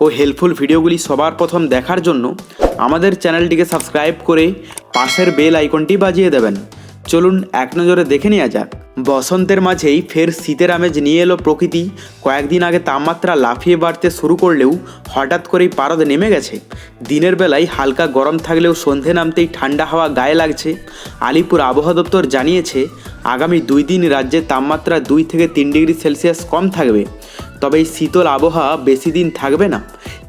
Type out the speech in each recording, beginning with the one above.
ও helpful ভিডিওগুলি সবার প্রথম দেখার জন্য আমাদের চ্যানেলটিকে সাবস্ক্রাইব করে পাশের বেল আইকনটি বাজিয়ে দেবেন। চলুন এক নজরে দেখে নেওয়া যাক। বসন্তের মাঝেই ফের শীতের আমেজ নিয়ে এলো প্রকৃতি। কয়েকদিন আগে তাপমাত্রা লাফিয়ে বাড়তে শুরু করলেও হঠাৎ করেই পারদ নেমে গেছে। দিনের বেলায় হালকা গরম থাকলেও সন্ধে নামতেই ঠান্ডা হাওয়া গায়ে লাগছে। আলিপুর আবহাওয়া দপ্তর জানিয়েছে, আগামী দুই দিন রাজ্যের তাপমাত্রা দুই থেকে তিন ডিগ্রি সেলসিয়াস কম থাকবে। তবে এই শীতল আবহাওয়া বেশি দিন থাকবে না।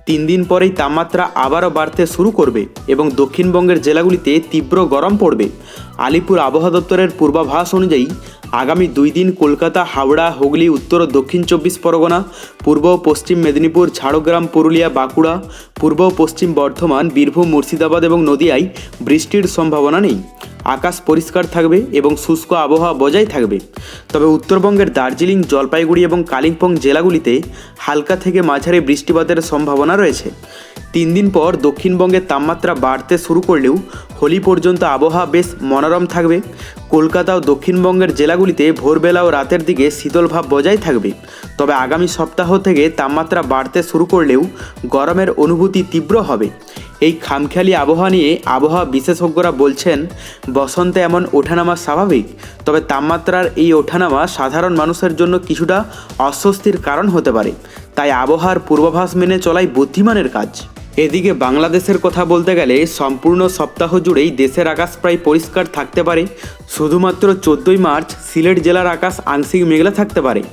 তিন দিন পরেই তাপমাত্রা আবারও বাড়তে শুরু করবে এবং দক্ষিণবঙ্গের জেলাগুলিতে তীব্র গরম পড়বে। আলিপুর আবহাওয়া দপ্তরের পূর্বাভাস অনুযায়ী আগামী দুই দিন কলকাতা, হাওড়া, হুগলি, উত্তর ও দক্ষিণ চব্বিশ পরগনা, পূর্ব ও পশ্চিম মেদিনীপুর, ঝাড়গ্রাম, পুরুলিয়া, বাঁকুড়া, পূর্ব ও পশ্চিম বর্ধমান, বীরভূম, মুর্শিদাবাদ এবং নদিয়ায় বৃষ্টির সম্ভাবনা নেই। আকাশ পরিষ্কার থাকবে এবং শুষ্ক আবহাওয়া বজায় থাকবে। তবে উত্তরবঙ্গের দার্জিলিং, জলপাইগুড়ি এবং কালিম্পং জেলাগুলিতে হালকা থেকে মাঝারি বৃষ্টিপাতের সম্ভাবনা রয়েছে। তিন দিন পর দক্ষিণবঙ্গের তাপমাত্রা বাড়তে শুরু করলেও হোলি পর্যন্ত আবহাওয়া বেশ মনোরম থাকবে। কলকাতা ও দক্ষিণবঙ্গের জেলাগুলিতে ভোরবেলা ও রাতের দিকে শীতল ভাব বজায় থাকবে। তবে আগামী সপ্তাহ থেকে তাপমাত্রা বাড়তে শুরু করলেও গরমের অনুভূতি তীব্র হবে। এই খামখেয়ালি আবহাওয়া নিয়ে আবহাওয়া বিশেষজ্ঞরা বলছেন, বসন্তে এমন ওঠানামা স্বাভাবিক, তবে তাপমাত্রার এই ওঠানামা সাধারণ মানুষের জন্য কিছুটা অস্বস্তির কারণ হতে পারে। তাই আবহাওয়ার পূর্বাভাস মেনে চলাই বুদ্ধিমানের কাজ। এদিকে বাংলাদেশের কথা বলতে গেলে সম্পূর্ণ সপ্তাহ জুড়েই দেশের আকাশ প্রায় পরিষ্কার থাকতে পারে। শুধুমাত্র চোদ্দোই মার্চ সিলেট জেলার আকাশ আংশিক মেঘলা থাকতে পারে।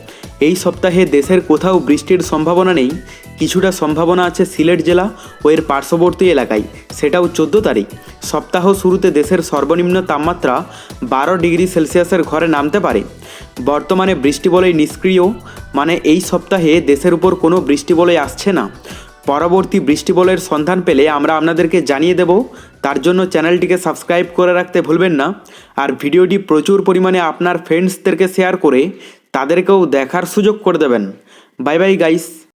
এই সপ্তাহে দেশের কোথাও বৃষ্টির সম্ভাবনা নেই। কিছুটা সম্ভাবনা আছে সিলেট জেলা ও এর পার্শ্ববর্তী এলাকায়। সেটাও চোদ্দ তারিখ। সপ্তাহ শুরুতে দেশের সর্বনিম্ন তাপমাত্রা বারো ডিগ্রি সেলসিয়াসের ঘরে নামতে পারে। বর্তমানে বৃষ্টি বলয় নিষ্ক্রিয় মানে এই সপ্তাহে দেশের উপর কোনো বৃষ্টিবলয় আসছে না। পরবর্তী বৃষ্টিবলের সন্ধান পেলে আমরা আপনাদেরকে জানিয়ে দেব। তার জন্য চ্যানেলটিকে সাবস্ক্রাইব করে রাখতে ভুলবেন না। আর ভিডিওটি প্রচুর পরিমাণে আপনার ফ্রেন্ডসদেরকে শেয়ার করে তাদেরকেও দেখার সুযোগ করে দেবেন। Bye bye guys